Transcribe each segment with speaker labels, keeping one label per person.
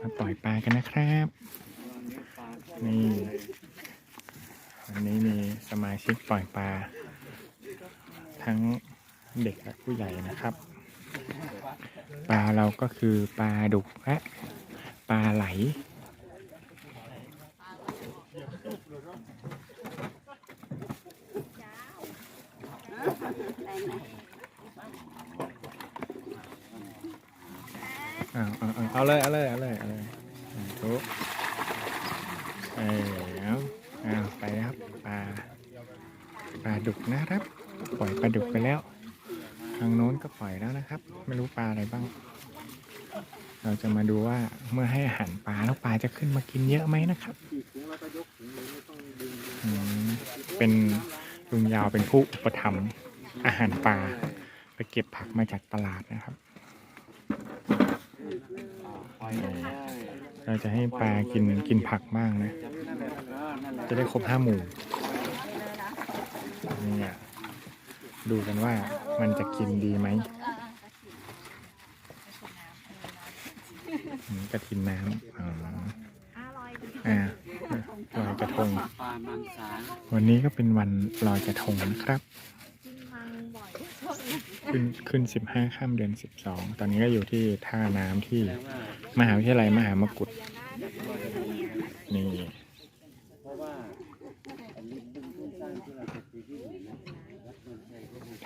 Speaker 1: มาปล่อยปลากันนะครับ นี่วันนี้มีสมาชิกปล่อยปลา ทั้งเด็กและผู้ใหญ่นะครับ ปลาเราก็คือปลาดุกและปลาไหล เอาเอาเอาเอาเลยเอาเลยเอาเลยเอาเลยทุกเออเอาเอาไปครับปลาปลาดุกนะครับ ปล่อยปลาดุกไปแล้ว ทางโน้นก็ปล่อยแล้วนะครับ ไม่รู้ปลาอะไรบ้าง เราจะมาดูว่าเมื่อให้อาหารปลาแล้วปลาจะขึ้นมากินเยอะไหมนะครับเป็นลุงยาวเป็นผู้อุปถัมภ์อาหารปลาไปเก็บผักมาจากตลาดนะครับ เราจะให้ปลากินกินผักบ้างนะ จะได้ครบห้าหมู่เนี่ยดูกันว่ามันจะกินดีไหมอืมกระทินน้ำอ๋ออ่าลอยกระทง
Speaker 2: ปลามังสา
Speaker 1: วันนี้ก็เป็นวันลอยกระทงนะครับ ขึ้นขึ้นสิบห้าข้ามเดือนสิบสองตอนนี้ก็อยู่ที่ท่าน้ำที่
Speaker 2: ม
Speaker 1: หาวิทยาลัยมหามกุฏนี่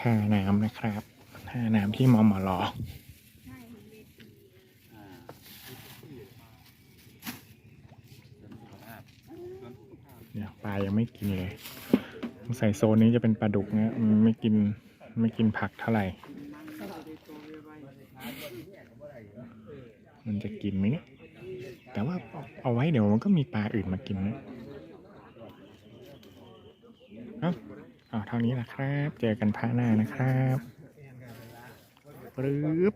Speaker 2: ท่าน้ำ
Speaker 1: นะครับท่าน้ำที่มอมอลอ
Speaker 2: อ่า
Speaker 1: เนี่ยปลายังไม่กินเลยสงสัยโซนนี้จะเป็นปลาดุกนะมันไม่กิน ไม่กินผักเท่าไหร่ มันจะกินไหมเนี่ยแต่ว่าเอาไว้เดี๋ยวมันก็มีปลาอื่นมากินนะเอาเอาเท่านี้แหละครับ เจอกันพระหน้านะครับปึ๊บ